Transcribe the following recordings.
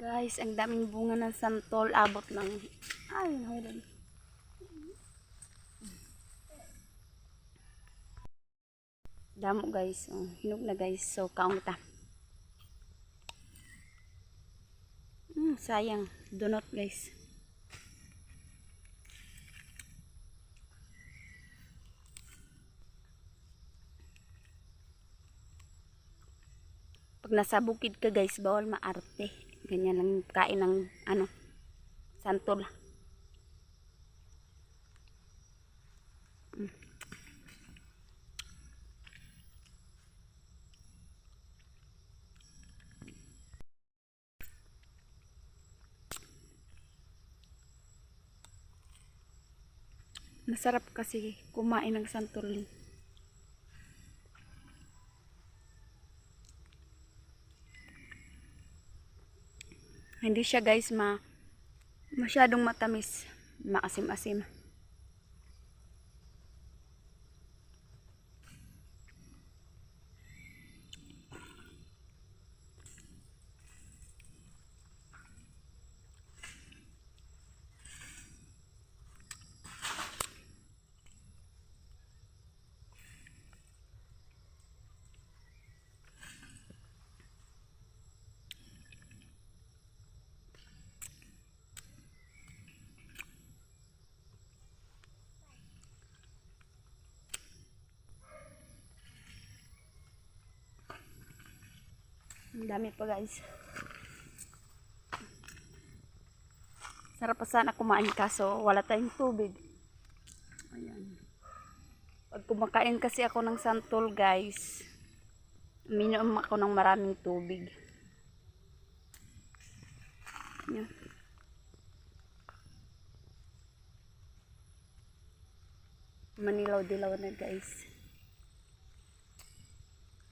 Guys, ang daming bunga ng santol. Abot ng... Ay, nahulan. Damo guys. Oh, hinog na guys. So, kaong ta. Hmm, sayang. Donut guys. Pag nasa bukid ka guys, bawal maarte. Ganyan lang kain ng ano, santol. Mm. Masarap kasi kumain ng santol. Hindi siya guys ma masyadong matamis, maasim-asim. Ang dami pa guys. Sarap pa sana kumain kaso wala tayong tubig. Ayan. Pag kumakain kasi ako ng santol guys, minom ako ng maraming tubig. Ayan. Manilaw-dilaw na guys.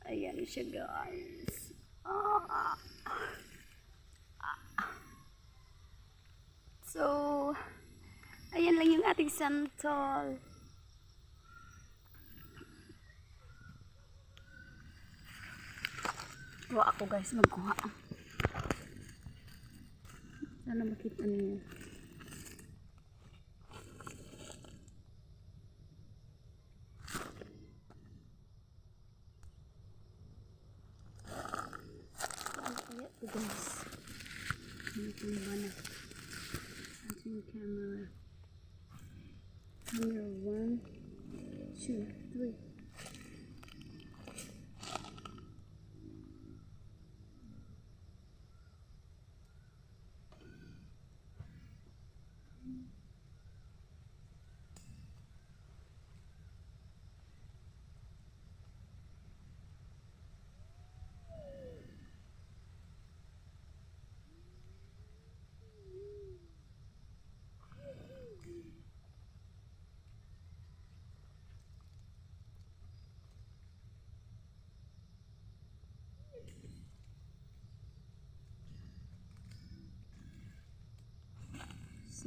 Ayan siya guys. So, ayan lang yung ating santol. Kuha ako guys, magkuha. Sana makita niyo. one I think camera camera one two three.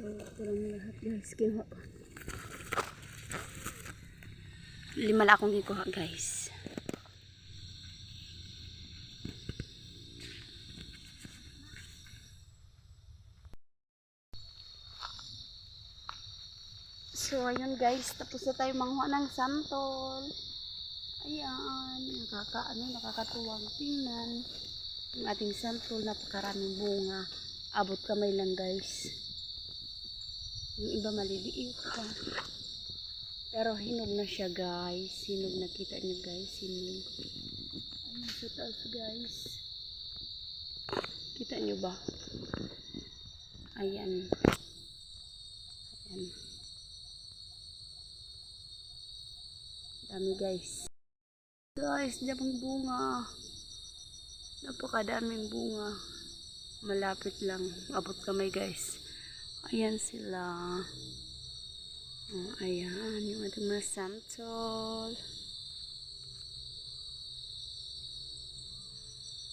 Lang lahat guys. Kinuha ko. Lima lang akong gikuha guys. So, ayun guys. Tapos na tayo manghuha ng santol. Ayan. Nakaka, ano, nakakatuwang tingnan. Ang ating santol. Napakaraming bunga. Abot kamay lang guys. Yung iba maliliit pa. Pero hinog na siya guys. Hinog na kita niyo guys. Hinog. Ayun sa taas guys. Kita niyo ba? Ayan. Ayan. Dami guys. Guys, daming bunga. Napakadaming bunga. Malapit lang. Abot kamay guys. Ayan sila. Oh, ayan, yung ating mga santol.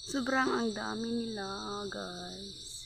Sobrang ang dami nila, guys.